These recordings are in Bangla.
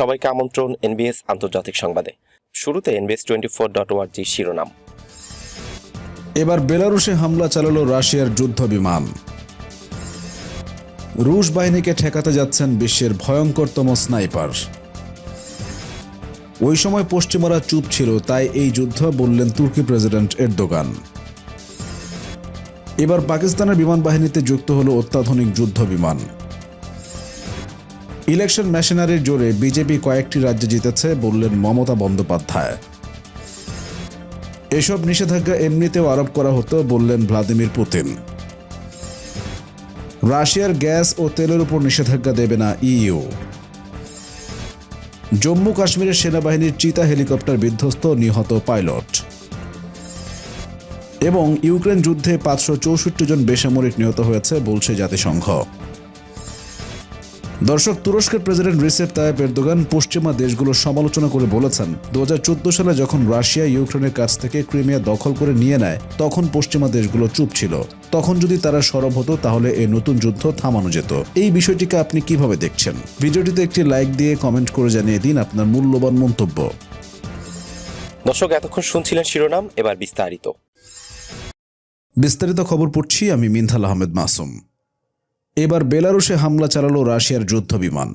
সবাইকে আমন্ত্রণ এনবিএস আন্তর্জাতিক সংবাদে। শুরুতে এনবিএস টোয়েন্টি ফোর ডট ওয়ার্জি শিরোনাম। এবার বেলারুশে হামলা চালালো রাশিয়ার যুদ্ধ বিমান। রুশ বাহিনীকে ঠেকাতে যাচ্ছেন বিশ্বের ভয়ঙ্করতম স্নাইপার। ওই সময় পশ্চিমারা চুপ ছিল, তাই এই যুদ্ধ বললেন তুর্কি প্রেসিডেন্ট এরদোগান। এবার পাকিস্তানের বিমান বাহিনীতে যুক্ত হলো অত্যাধুনিক যুদ্ধ বিমান। ইলেকশন মেশিনারির জোরে বিজেপি কয়েকটি রাজ্যে জিতেছে, বললেন মমতা বন্দ্যোপাধ্যায়। এসব নিষেধাজ্ঞা এমনিতেও আরোপ করা হতো, বললেন ভ্লাদিমির পুতিন। রাশিয়ার গ্যাস ও তেলের উপর নিষেধাজ্ঞা দেবে না ইইউ। জম্মু কাশ্মীরের সেনাবাহিনীর চিতা হেলিকপ্টার বিধ্বস্ত, নিহত পাইলট। এবং ইউক্রেন যুদ্ধে পাঁচশো চৌষট্টি জন বেসামরিক নিহত হয়েছে, বলছে জাতিসংঘ। দর্শক তুরস্কের প্রেসিডেন্ট রিসেপ তায়েব এরদোগান পশ্চিমা দেশগুলোর সমালোচনা করে বলেছেন। দুহাজার চোদ্দ সালে যখন রাশিয়া ইউক্রেনের কাছ থেকে ক্রিমিয়া দখল করে নিয়ে নেয় তখন পশ্চিমা দেশগুলো চুপ ছিল। তখন যদি তারা সরব হতো তাহলে এই নতুন যুদ্ধ থামানো যেত। এই বিষয়টিকে আপনি কীভাবে দেখছেন? ভিডিওটিতে একটি লাইক দিয়ে কমেন্ট করে জানিয়ে দিন আপনার মূল্যবান মন্তব্য। দর্শক এতক্ষণ শুনছিলেন শিরোনাম এবার বিস্তারিত। বিস্তারিত খবর পড়ছি আমি মিনথাল আহমেদ মাসুম। এবার বেলারুশে হামলা চালালো রাশিয়ার যুদ্ধ বিমান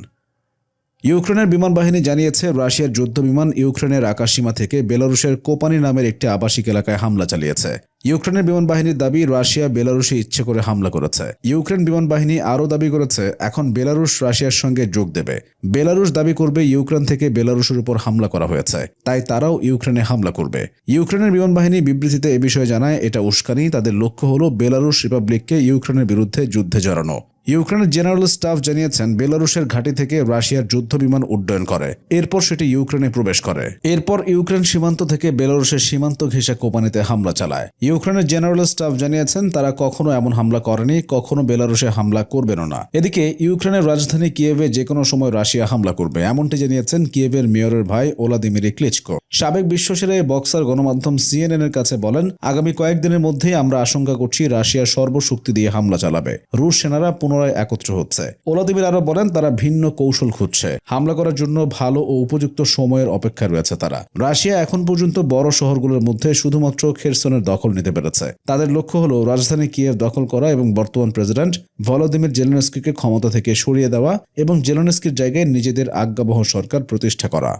ইউক্রেনের বিমান বাহিনী জানিয়েছে, রাশিয়ার যুদ্ধ বিমান ইউক্রেনের আকাশসীমা থেকে বেলারুশের কোপানি নামের একটি আবাসিক এলাকায় হামলা চালিয়েছে। ইউক্রেনের বিমান বাহিনীর দাবি, রাশিয়া বেলারুশে ইচ্ছে করে হামলা করেছে। ইউক্রেন বিমান বাহিনী আরও দাবি করেছে, এখন বেলারুশ রাশিয়ার সঙ্গে যোগ দেবে। বেলারুশ দাবি করবে, ইউক্রেন থেকে বেলারুশের উপর হামলা করা হয়েছে। তাই তারাও ইউক্রেনে হামলা করবে। ইউক্রেনের বিমান বাহিনী বিবৃতিতে এ বিষয়ে জানায়, এটা উস্কানি, তাদের লক্ষ্য হল বেলারুশ রিপাবলিককে ইউক্রেনের বিরুদ্ধে যুদ্ধে জড়ানো। ইউক্রেনের জেনারেল স্টাফ জানিয়েছেন, বেলারুশের ঘাঁটি থেকে রাশিয়ার যুদ্ধ বিমান উড্ডয়ন করে। এরপর সেটি ইউক্রেনে প্রবেশ করে। এরপর ইউক্রেন সীমান্ত থেকে বেলারুশের সীমান্ত ঘেঁষে কোপানিতে হামলা চালায়। ইউক্রেনের জেনারেল স্টাফ জানিয়েছেন, তারা কখনো এমন হামলা করেনি, কখনো বেলারুশে হামলা করবেনও না। এদিকে, ইউক্রেনের রাজধানী কিয়েভে যে কোনো সময় রাশিয়া হামলা করবে, এমনটি জানিয়েছেন কিয়েভের মেয়রের ভাই ওলাদিমিরি ক্লিচকো। সাবেক বিশ্বসেরা এই বক্সার গণমাধ্যম সিএনএন এর কাছে বলেন, আগামী কয়েকদিনের মধ্যেই আমরা আশঙ্কা করছি রাশিয়া সর্বশক্তি দিয়ে হামলা চালাবে। রুশ সেনারা পুনরায় একত্র হচ্ছে। ওলাদিমির আরও বলেন, তারা ভিন্ন কৌশল খুঁজছে। হামলা করার জন্য ভালো ও উপযুক্ত সময়ের অপেক্ষায় রয়েছে তারা। রাশিয়া এখন পর্যন্ত বড় শহরগুলোর মধ্যে শুধুমাত্র খেরসনের দখল নিতে পেরেছে। তাদের লক্ষ্য হলো রাজধানী কিয়েভ দখল করা এবং বর্তমান প্রেসিডেন্ট ভলোদিমির জেলেনস্কিকে ক্ষমতা থেকে সরিয়ে দেওয়া এবং জেলেনস্কির জায়গায় নিজেদের আজ্ঞাবহ সরকার প্রতিষ্ঠা করা।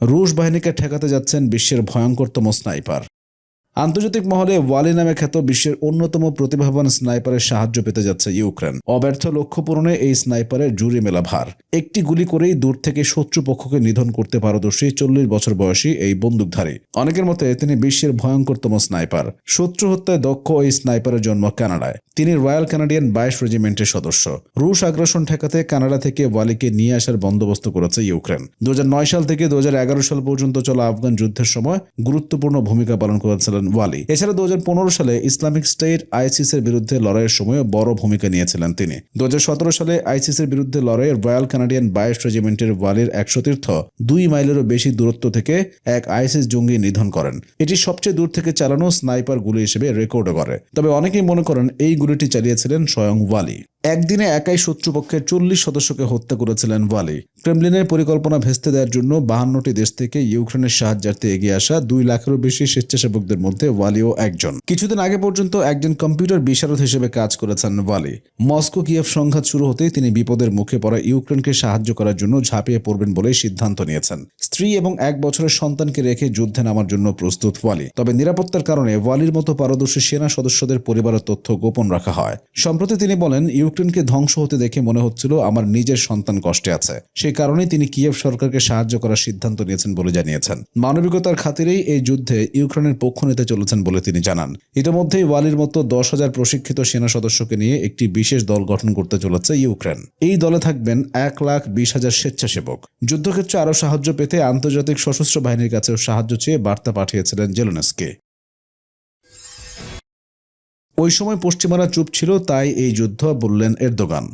রুশ বাহিনীকে ঠেকাতে যাচ্ছেন বিশ্বের ভয়ঙ্করতম স্নাইপার। আন্তর্জাতিক মহলে ওয়ালি নামে খ্যাত বিশ্বের অন্যতম প্রতিভাবান স্নাইপারের সাহায্য পেতে যাচ্ছে ইউক্রেন। অব্যর্থ লক্ষ্য পূরণে এই স্নাইপারের জুড়ি মেলা ভার। একটি গুলি করেই দূর থেকে শত্রুপক্ষকে নিধন করতে পারদর্শী চল্লিশ বছর বয়সী এই বন্দুকধারী। অনেকের মতে তিনি বিশ্বের ভয়ঙ্করতম স্নাইপার। শত্রু হত্যায় দক্ষ এই স্নাইপারের জন্ম কানাডায়। তিনি রয়্যাল কানাডিয়ান বাইশ রেজিমেন্টের সদস্য। রুশ আগ্রাসন ঠেকাতে কানাডা থেকে ওয়ালিকে নিয়ে আসার বন্দোবস্ত করেছে ইউক্রেন। দু হাজার নয় সাল থেকে দু হাজার এগারো সাল পর্যন্ত চলা আফগান যুদ্ধের সময় গুরুত্বপূর্ণ ভূমিকা পালন করেছিলেন ওয়ালি। এছাড়া দুহাজার পনেরো সালে ইসলামিক স্টেট আইসিসের বিরুদ্ধে লড়াইয়ের সময় বড় ভূমিকা নিয়েছিলেন তিনি। দুহাজার সতেরো সালে আইসিসের বিরুদ্ধে লড়াইয়ে রয়্যাল কানাডিয়ান বাইশ রেজিমেন্টের ওয়ালির একশো তীর্থ দুই মাইলেরও বেশি দূরত্ব থেকে এক আইসিস জঙ্গি নিধন করেন। এটি সবচেয়ে দূর থেকে চালানো স্নাইপার গুলি হিসেবে রেকর্ডও করে। তবে অনেকেই মনে করেন এই গুলিটি চালিয়েছিলেন স্বয়ং ওয়ালি। একদিনে একাই শত্রুপক্ষের চল্লিশ সদস্যকে হত্যা করেছিলেন ওয়ালি। ক্রেমলিনের পরিকল্পনা ভেস্তে দেওয়ার জন্য বাহান্নটি দেশ থেকে ইউক্রেনের সাহায্যার্থে এগিয়ে আসা দুই লাখেরও বেশি স্বেচ্ছাসেবকদের মধ্যে ওয়ালিও একজন। কিছুদিন আগে পর্যন্ত একজন কম্পিউটার বিশারদ হিসেবে কাজ করেছেন ওয়ালি। মস্কো কিয়েভ সংঘাত শুরু হতেই তিনি বিপদের মুখে পড়া ইউক্রেনকে সাহায্য করার জন্য ঝাঁপিয়ে পড়বেন বলে সিদ্ধান্ত নিয়েছেন। স্ত্রী এবং এক বছরের সন্তানকে রেখে যুদ্ধে নামার জন্য প্রস্তুত ওয়ালি। তবে নিরাপত্তার কারণে ওয়ালির মতো পারদর্শী সেনা সদস্যদের পরিবারের তথ্য গোপন রাখা হয়। সম্প্রতি তিনি বলেন ইউক্রেনকে ধ্বংস হতে দেখে মনে হচ্ছিল আমার নিজের সন্তান কষ্টে আছে। সেই কারণেই তিনি কিয়েভ সরকারকে সাহায্য করার সিদ্ধান্ত নিয়েছেন বলে জানিয়েছেন। মানবিকতার খাতিরেই এই যুদ্ধে ইউক্রেনের পক্ষ নিতে চলেছেন বলে তিনি জানান। ইতিমধ্যেই ওয়ালির মতো দশ হাজার প্রশিক্ষিত সেনা সদস্যকে নিয়ে একটি বিশেষ দল গঠন করতে চলেছে ইউক্রেন। এই দলে থাকবেন এক লাখ বিশ হাজার স্বেচ্ছাসেবক। যুদ্ধক্ষেত্রে আরও সাহায্য পেতে আন্তর্জাতিক সশস্ত্র বাহিনীর কাছেও সাহায্য চেয়ে বার্তা পাঠিয়েছিলেন জেলোনেসকে। ওই সময় পশ্চিমারা চুপ ছিল, তাই এই যুদ্ধ বললেন এরদোগান।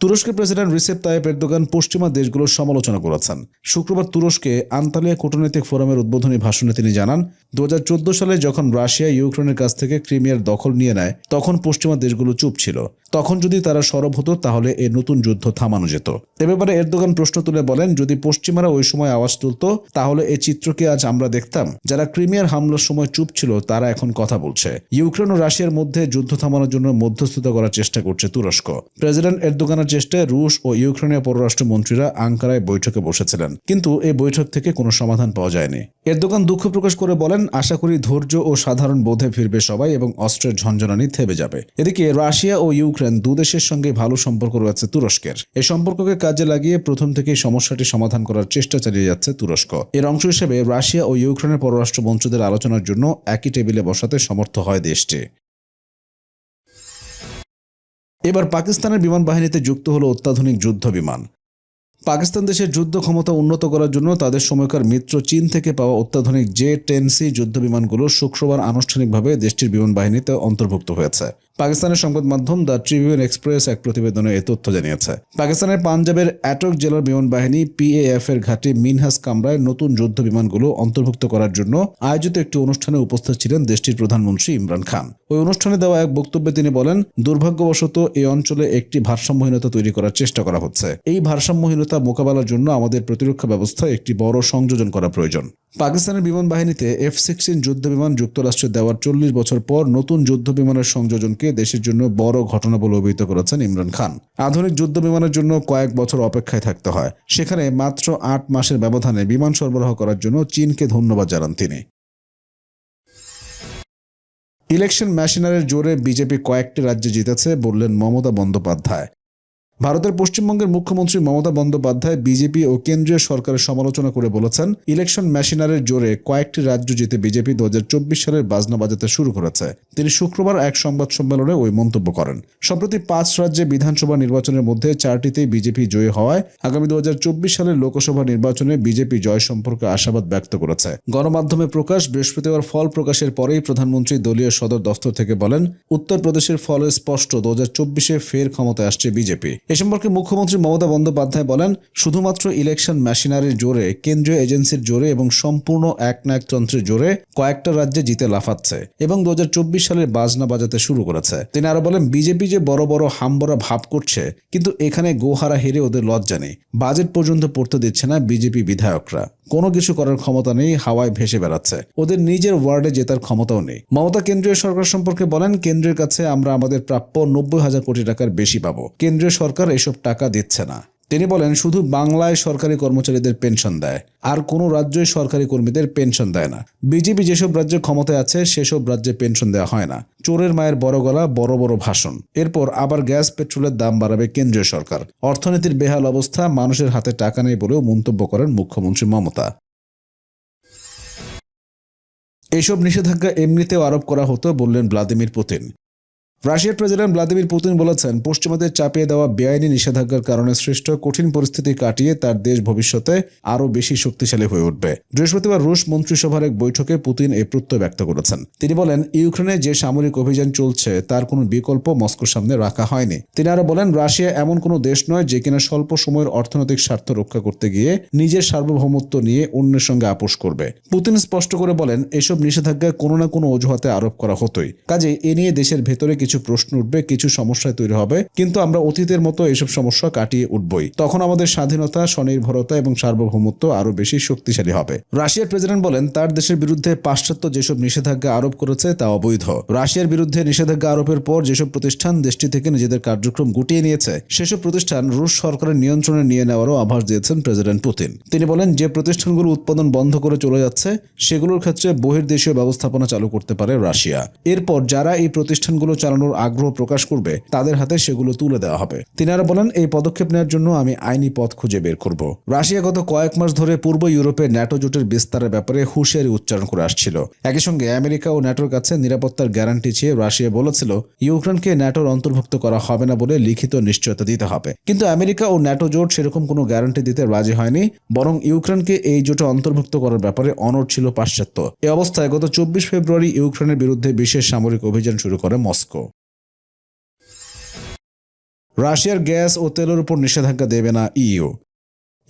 তুরস্কের প্রেসিডেন্ট রিসেপ তাইপ এরদোগান পশ্চিমা দেশগুলোর সমালোচনা করেছেন। শুক্রবার তুরস্কে আন্তালিয়া কূটনৈতিক ফোরামের উদ্বোধনী ভাষণে তিনি জানান দু হাজার চোদ্দ সালে যখন রাশিয়া ইউক্রেনের কাছ থেকে ক্রিমিয়ার দখল নিয়ে নেয়, তখন পশ্চিমা দেশগুলো চুপ ছিল। তখন যদি তারা সরব হতো, তাহলে এই নতুন যুদ্ধ থামানো যেত। এ ব্যাপারে এরদোগান প্রশ্ন তুলে বলেন, যদি পশ্চিমারা ওই সময় আওয়াজ তুলত, তাহলে এই চিত্রকে আজ আমরা দেখতাম। যারা ক্রিমিয়ার হামলার সময় চুপ ছিল, তারা এখন কথা বলছে। ইউক্রেন ও রাশিয়ার মধ্যে যুদ্ধ থামানোর জন্য মধ্যস্থতা করার চেষ্টা করছে তুরস্ক। প্রেসিডেন্ট এরদোগানের চেষ্টায় রুশ ও ইউক্রেনীয় পররাষ্ট্রমন্ত্রীরা আঙ্কারায় বৈঠকে বসেছিলেন। কিন্তু এই বৈঠক থেকে কোনো সমাধান পাওয়া যায়নি। এরদোগান দুঃখ প্রকাশ করে বলেন, আশা করি ধৈর্য ও সাধারণ বোধে ফিরবে সবাই এবং অস্ত্রের ঝঞ্ঝনানি থেমে যাবে। এদিকে রাশিয়া ও ইউক্রেন দুদেশের সঙ্গে ভালো সম্পর্ক রয়েছে তুরস্কের। এই সম্পর্ককে কাজে লাগিয়ে প্রথম থেকেই সমস্যাটি সমাধান করার চেষ্টা চালিয়ে যাচ্ছে তুরস্ক। এর অংশ হিসেবে রাশিয়া ও ইউক্রেনের পররাষ্ট্রমন্ত্রীদের আলোচনার জন্য একই টেবিলে বসাতে সমর্থ হয় দেশটি। এবার পাকিস্তানের বিমান বাহিনীতে যুক্ত হলো অত্যাধুনিক যুদ্ধ বিমান। পাকিস্তান দেশের যুদ্ধ ক্ষমতা উন্নত করার জন্য তাদের সময়কার মিত্র চীন থেকে পাওয়া অত্যাধুনিক জে টেন সি যুদ্ধ বিমানগুলো শুক্রবার আনুষ্ঠানিকভাবে দেশটির বিমান বাহিনীতে অন্তর্ভুক্ত হয়েছে। পাকিস্তানের সংবাদ মাধ্যম দ্য ট্রিবিউন এক্সপ্রেস এক প্রতিবেদনে এ তথ্য জানিয়েছে। পাকিস্তানের পাঞ্জাবের অ্যাটক জেলার বিমান বাহিনী পিএএফ এর ঘাঁটি মিনহাস কামরায় নতুন যুদ্ধ বিমানগুলো অন্তর্ভুক্ত করার জন্য আয়োজিত একটি অনুষ্ঠানে উপস্থিত ছিলেন দেশটির প্রধানমন্ত্রী ইমরান খান। ওই অনুষ্ঠানে দেওয়া এক বক্তব্যে তিনি বলেন, দুর্ভাগ্যবশত এই অঞ্চলে একটি ভারসাম্যহীনতা তৈরি করার চেষ্টা করা হচ্ছে। এই ভারসাম্যহীনতা মোকাবেলার জন্য আমাদের প্রতিরক্ষা ব্যবস্থায় একটি বড় সংযোজন করা প্রয়োজন। পাকিস্তানের বিমান বাহিনীতে এফ সিক্সটিন যুদ্ধ বিমান যুক্তরাষ্ট্রে দেওয়ার চল্লিশ বছর পর নতুন যুদ্ধ বিমানের সংযোজনকে দেশের জন্য বড় ঘটনা বলে অভিহিত করেছেন ইমরান খান। আধুনিক যুদ্ধ বিমানের জন্য কয়েক বছর অপেক্ষায় থাকতে হয়। সেখানে মাত্র আট মাসের ব্যবধানে বিমান সরবরাহ করার জন্য চীনকে ধন্যবাদ জানান তিনি। ইলেকশন মেশিনারের জোরে বিজেপি কয়েকটি রাজ্যে জিতেছে, বললেন মমতা বন্দ্যোপাধ্যায়। ভারতের পশ্চিমবঙ্গের মুখ্যমন্ত্রী মমতা বন্দ্যোপাধ্যায় বিজেপি ও কেন্দ্রীয় সরকারের সমালোচনা করে বলেছেন, ইলেকশন মেশিনারের জোরে কয়েকটি রাজ্য জিতে বিজেপি দুহাজার চব্বিশ সালের বাজনা বাজাতে শুরু করেছে। তিনি শুক্রবার এক সংবাদ সম্মেলনে ওই মন্তব্য করেন। সম্প্রতি পাঁচ রাজ্যে বিধানসভা নির্বাচনের মধ্যে চারটিতেই বিজেপি জয়ী হওয়ায় আগামী দু হাজার চব্বিশ সালের লোকসভা নির্বাচনে বিজেপি জয় সম্পর্কে আশাবাদ ব্যক্ত করেছে। গণমাধ্যমে প্রকাশ, বৃহস্পতিবার ফল প্রকাশের পরেই প্রধানমন্ত্রী দলীয় সদর দফতর থেকে বলেন, উত্তরপ্রদেশের ফল স্পষ্ট, দু ফের ক্ষমতায় আসছে বিজেপি। এ সম্পর্কে মুখ্যমন্ত্রী মমতা বন্দ্যোপাধ্যায় বলেন, শুধুমাত্র ইলেকশন মেশিনারির জোরে, কেন্দ্রীয় এজেন্সির জোরে এবং সম্পূর্ণ একনায়কতন্ত্রের জোরে কয়েকটা রাজ্যে জিতে লাফাচ্ছে এবং দু হাজার চব্বিশ সালের বাজনা বাজাতে শুরু করেছে। তিনি আরও বলেন, বিজেপি যে বড় বড় হামবরা ভাব করছে, কিন্তু এখানে গোহারা হেরে ওদের লজ্জা নেই। বাজেট পর্যন্ত পড়তে দিচ্ছে না বিজেপি বিধায়করা। কোনো কিছু করার ক্ষমতা নেই, হাওয়ায় ভেসে বেড়াচ্ছে। ওদের নিজের ওয়ার্ডে জেতার ক্ষমতাও নেই। মমতা কেন্দ্রীয় সরকার সম্পর্কে বলেন, কেন্দ্রের কাছে আমরা আমাদের প্রাপ্য নব্বই হাজার কোটি টাকার বেশি পাবো। কেন্দ্রীয় সরকার এসব টাকা দিচ্ছে না। তিনি বলেন, শুধু বাংলায় সরকারি কর্মচারীদের পেনশন দেয়, আর কোনো রাজ্যই সরকারি কর্মীদের পেনশন দেয় না। বিজেপি যেসব রাজ্যে ক্ষমতায় আছে, সেসব রাজ্যে পেনশন দেওয়া হয় না। চোরের মায়ের বড় গলা, বড় বড় ভাষণ। এরপর আবার গ্যাস, পেট্রোলের দাম বাড়াবে কেন্দ্রীয় সরকার। অর্থনীতির বেহাল অবস্থা, মানুষের হাতে টাকা নেই বলেও মন্তব্য করেন মুখ্যমন্ত্রী মমতা। এসব নিষেধাজ্ঞা এমনিতেও আরোপ করা হতো, বললেন ভ্লাদিমির পুতিন। রাশিয়ার প্রেসিডেন্ট ভ্লাদিমির পুতিন বলেছেন, পশ্চিমাদের চাপিয়ে দেওয়া বেআইনি নিষেধাজ্ঞার কারণে সৃষ্ট কঠিন পরিস্থিতি কাটিয়ে তার দেশ ভবিষ্যতে আরও বেশি শক্তিশালী হয়ে উঠবে। বৃহস্পতিবার রুশ মন্ত্রিসভার এক বৈঠকে পুতিন এই প্রত্যয় ব্যক্ত করেছেন। তিনি বলেন, ইউক্রেনে যে সামরিক অভিযান চলছে, তার কোনো বিকল্প মস্কোর সামনে রাখা হয়নি। তিনি আরও বলেন, রাশিয়া এমন কোনো দেশ নয় যে কিনা স্বল্প সময়ের অর্থনৈতিক স্বার্থ রক্ষা করতে গিয়ে নিজের সার্বভৌমত্ব নিয়ে অন্যের সঙ্গে আপোষ করবে। পুতিন স্পষ্ট করে বলেন, এসব নিষেধাজ্ঞা কোনো না কোনো অজুহাতে আরোপ করা হতোই। কাজে এ নিয়ে দেশের ভেতরে কিছু প্রশ্ন উঠবে, কিছু সমস্যা তৈরি হবে, কিন্তু আমরা অতীতের মতো এসব সমস্যা কাটিয়ে উঠবই। তখন আমাদের স্বাধীনতা, স্বনির্ভরতা এবং সার্বভৌমত্ব আরও বেশি শক্তিশালী হবে। রাশিয়ার প্রেসিডেন্ট বলেন, তার দেশের বিরুদ্ধে পাশ্চাত্য যেসব নিষেধাজ্ঞা আরোপ করেছে তা অবৈধ। রাশিয়ার বিরুদ্ধে নিষেধাজ্ঞা আরোপের পর যেসব প্রতিষ্ঠান দেশটি থেকে নিজেদের কার্যক্রম গুটিয়ে নিয়েছে, সেসব প্রতিষ্ঠান রুশ সরকারের নিয়ন্ত্রণে নিয়ে নেওয়ারও আভাস দিয়েছেন প্রেসিডেন্ট পুতিন। তিনি বলেন, যে প্রতিষ্ঠানগুলো উৎপাদন বন্ধ করে চলে যাচ্ছে, সেগুলোর ক্ষেত্রে বহির্দেশীয় ব্যবস্থাপনা চালু করতে পারে রাশিয়া। এরপর যারা এই প্রতিষ্ঠানগুলো চালানোর আগ্রহ প্রকাশ করবে, তাদের হাতে সেগুলো তুলে দেওয়া হবে। তিনি আরও বলেন, এই পদক্ষেপ নেওয়ার জন্য আমি আইনি পথ খুঁজে বের করব। রাশিয়া গত কয়েক মাস ধরে পূর্ব ইউরোপে ন্যাটো জোটের বিস্তারের ব্যাপারে হুঁশিয়ারি উচ্চারণ করে আসছিল। একই সঙ্গে আমেরিকা ও ন্যাটোর কাছে নিরাপত্তার গ্যারান্টি চেয়ে রাশিয়া বলেছিল, ইউক্রেনকে ন্যাটোর অন্তর্ভুক্ত করা হবে না বলে লিখিত নিশ্চয়তা দিতে হবে। কিন্তু আমেরিকা ও ন্যাটো জোট সেরকম কোনো গ্যারান্টি দিতে রাজি হয়নি, বরং ইউক্রেনকে এই জোটে অন্তর্ভুক্ত করার ব্যাপারে অনড় ছিল পাশ্চাত্য। এ অবস্থায় গত চব্বিশ ফেব্রুয়ারি ইউক্রেনের বিরুদ্ধে বিশেষ সামরিক অভিযান শুরু করে মস্কো। রাশিয়ার গ্যাস ও তেলের উপর নিষেধাজ্ঞা দেবে না ইইউ।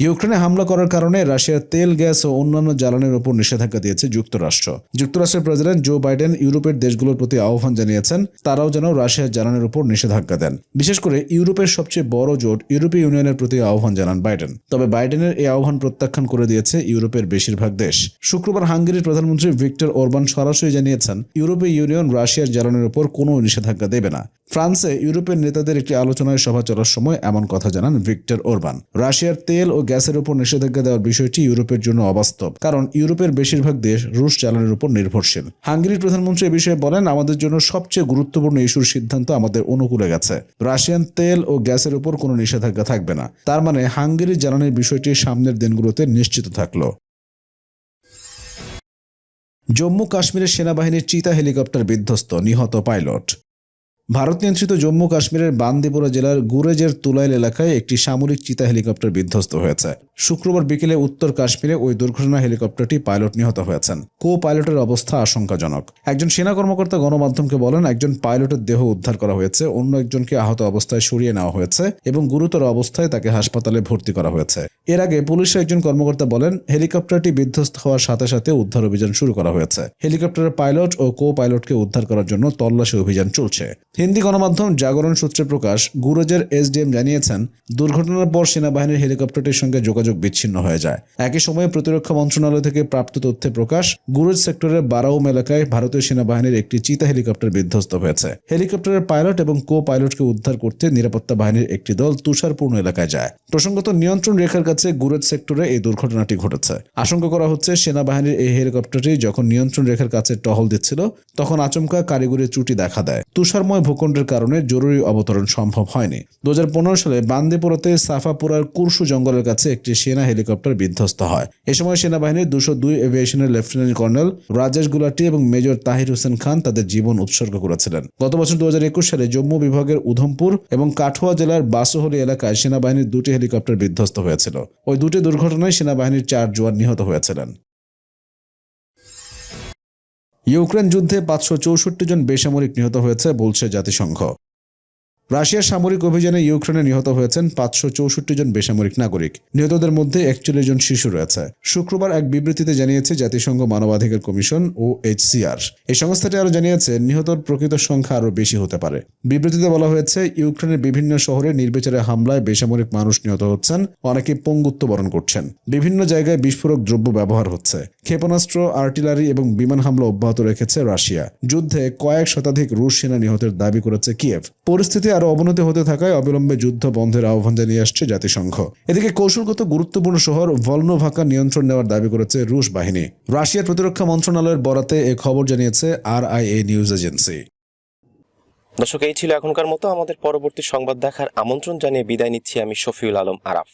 ইউক্রেনে হামলা করার কারণে রাশিয়ার তেল, গ্যাস ও অন্যান্য জ্বালানির উপর নিষেধাজ্ঞা দিয়েছে যুক্তরাষ্ট্র। যুক্তরাষ্ট্রের প্রেসিডেন্ট জো বাইডেন ইউরোপের দেশগুলোর প্রতি আহ্বান জানিয়েছেন, তারাও যেন রাশিয়ার জ্বালানির উপর নিষেধাজ্ঞা দেন। বিশেষ করে ইউরোপের সবচেয়ে বড় জোট, ইউরোপীয় ইউনিয়নের প্রতি আহ্বান জানান বাইডেন। তবে বাইডেনের এই আহ্বান প্রত্যাখ্যান করে দিয়েছে ইউরোপের বেশিরভাগ দেশ। শুক্রবার হাঙ্গেরির প্রধানমন্ত্রী ভিক্টর ওরবান সরাসরি জানিয়েছেন, ইউরোপীয় ইউনিয়ন রাশিয়ার জ্বালানির উপর কোনো নিষেধাজ্ঞা দেবে না। ফ্রান্সে ইউরোপের নেতাদের একটি আলোচনায় সভা চলার সময় এমন কথা জানান ভিক্টর ওরবান। রাশিয়ার তেল ও গ্যাসের উপর নিষেধাজ্ঞা দেওয়ার বিষয়টি ইউরোপের জন্য অবাস্তব, কারণ ইউরোপের বেশিরভাগ দেশ রুশ জ্বালানির উপর নির্ভরশীল। হাঙ্গেরির প্রধানমন্ত্রী এ বিষয়ে বলেন, আমাদের জন্য সবচেয়ে গুরুত্বপূর্ণ ইস্যুর সিদ্ধান্ত আমাদের অনুকূলে গেছে। রাশিয়ান তেল ও গ্যাসের উপর কোনো নিষেধাজ্ঞা থাকবে না। তার মানে হাঙ্গেরির জ্বালানির বিষয়টি সামনের দিনগুলোতে নিশ্চিত থাকল। জম্মু কাশ্মীরের সেনাবাহিনীর চিতা হেলিকপ্টার বিধ্বস্ত, নিহত পাইলট। ভারত নিয়ন্ত্রিত জম্মু কাশ্মীরের বান্দিপোরা জেলার গুরেজের তুলাইল এলাকায় একটি সামরিক চিতা হেলিকপ্টার বিধ্বস্ত হয়েছে। শুক্রবার বিকেলে উত্তর কাশ্মীরে ওই দুর্ঘটনা হেলিকপ্টারটি পাইলট নিহত হয়েছেন। কো পাইলটের অবস্থা আশঙ্কাজনক। একজন সেনা কর্মকর্তা গণমাধ্যমকে বলেন, একজন পাইলটের দেহ উদ্ধার করা হয়েছে, অন্য একজনকে আহত অবস্থায় সরিয়ে নেওয়া হয়েছে এবং গুরুতর অবস্থায় তাকে হাসপাতালে ভর্তি করা হয়েছে। এর আগে পুলিশের একজন কর্মকর্তা বলেন, হেলিকপ্টারটি বিধ্বস্ত হওয়ার সাথে সাথে উদ্ধার অভিযান শুরু করা হয়েছে। হেলিকপ্টারের পাইলট ও কো পাইলটকে উদ্ধার করার জন্য তল্লাশি অভিযান চলছে। হিন্দি গণমাধ্যম জাগরণ সূত্রে প্রকাশ, গুরজের এসডিএম জানিয়েছেন, দুর্ঘটনার পর সেনাবাহিনীর হেলিকপ্টারটির সঙ্গে যোগাযোগ বিচ্ছিন্ন হয়ে যায়। একই সময়ে প্রতিরক্ষা মন্ত্রণালয় থেকে প্রাপ্ত তথ্যে প্রকাশ, গুরজ সেক্টরের বারাউম এলাকায় ভারতীয় সেনাবাহিনীর একটি চিতা হেলিকপ্টার বিধ্বস্ত হয়েছে। হেলিকপ্টারের পাইলট এবং কো পাইলটকে উদ্ধার করতে নিরাপত্তা বাহিনীর একটি দল তুষারপূর্ণ এলাকায় যায়। প্রসঙ্গত, নিয়ন্ত্রণ রেখার কাছে গুরেজ সেক্টরে এই দুর্ঘটনাটি ঘটেছে। আশঙ্কা করা হচ্ছে, সেনাবাহিনীর এই হেলিকপ্টারটি যখন নিয়ন্ত্রণ রেখার কাছে টহল দিচ্ছিল, তখন আচমকা কারিগরি ত্রুটি দেখা দেয়। তুষারময় ভূখণ্ডের কারণে জরুরি অবতরণ সম্ভব হয়নি। দুহাজার পনেরো সালে বান্দিপুরতে সাফাপুরার কুরসু জঙ্গলের কাছে একটি সেনা হেলিকপ্টার বিধ্বস্ত হয়। এ সময় সেনাবাহিনীর দুশো দুই এভিয়েশনের লেফটেন্যান্ট কর্নেল রাজেশ গুলাটি এবং মেজর তাহির হোসেন খান তাদের জীবন উৎসর্গ করেছিলেন। গত বছর দু হাজার একুশ সালে জম্মু বিভাগের উধমপুর এবং কাঠুয়া জেলার বাসোহলি এলাকায় সেনাবাহিনীর দুটি হেলিকপ্টার বিধ্বস্ত হয়েছিল। ওই দুটি দুর্ঘটনায় সেনাবাহিনীর চার জওয়ান নিহত হয়েছিলেন। ইউক্রেন যুদ্ধে পাঁচশো চৌষট্টি জন বেসামরিক নিহত হয়েছে বলছে জাতিসংঘ। রাশিয়ার সামরিক অভিযানে ইউক্রেনে নিহত হয়েছেন পাঁচশো চৌষট্টি জন বেসামরিক নাগরিক। নিহতদের মধ্যে একচল্লিশ জন শিশু রয়েছে। শুক্রবার এক বিবৃতিতে জানিয়েছে জাতিসংঘ মানবাধিকার কমিশন ও এইচসিআর এই সংস্থাটি আরও জানিয়েছে, নিহতর প্রকৃত সংখ্যা আরও বেশি হতে পারে। বিবৃতিতে বলা হয়েছে, ইউক্রেনের বিভিন্ন শহরে নির্বিচারে হামলায় বেসামরিক মানুষ নিহত হচ্ছেন, অনেকে পঙ্গুত্ব বরণ করছেন। বিভিন্ন জায়গায় বিস্ফোরক দ্রব্য ব্যবহার হচ্ছে। ক্ষেপণাস্ত্র, আর্টিলারি এবং বিমান হামলা অব্যাহত রেখেছে রাশিয়া। যুদ্ধে কয়েক শতাধিক রুশ সেনা নিহতের দাবি করেছে কিয়েভ। পরিস্থিতি আরও অবনতি হতে থাকায় অবিলম্বে যুদ্ধ বন্ধের আহ্বান জানিয়ে আসছে জাতিসংঘ। এদিকে কৌশলগত গুরুত্বপূর্ণ শহর ভলনোভাকা নিয়ন্ত্রণ নেওয়ার দাবি করেছে রুশ বাহিনী। রাশিয়ার প্রতিরক্ষা মন্ত্রণালয়ের বরাতে এ খবর জানিয়েছে আর নিউজ এজেন্সি। দর্শক, এই ছিল এখনকার মতো। আমাদের পরবর্তী সংবাদ দেখার আমন্ত্রণ জানিয়ে বিদায় নিচ্ছি আমি শফিউল আলম আরাফ।